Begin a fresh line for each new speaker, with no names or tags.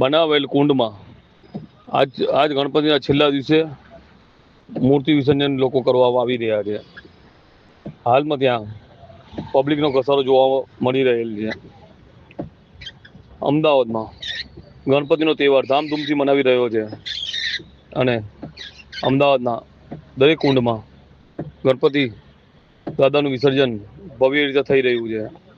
બનાવેલ કુંડમાં. આજ આજ ગણપતિના છેલ્લા દિવસે મૂર્તિ વિસર્જન લોકો કરવા આવી રહ્યા છે. હાલમાં ત્યાં પબ્લિકનો ઘસારો જોવા મળી રહેલ છે. અમદાવાદમાં ગણપતિનો તહેવાર ધામધૂમથી મનાવી રહ્યો છે. અને અમદાવાદના દરેક કુંડમાં ગણપતિ દાદાનું વિસર્જન ભવ્ય રીતે થઈ રહ્યું છે.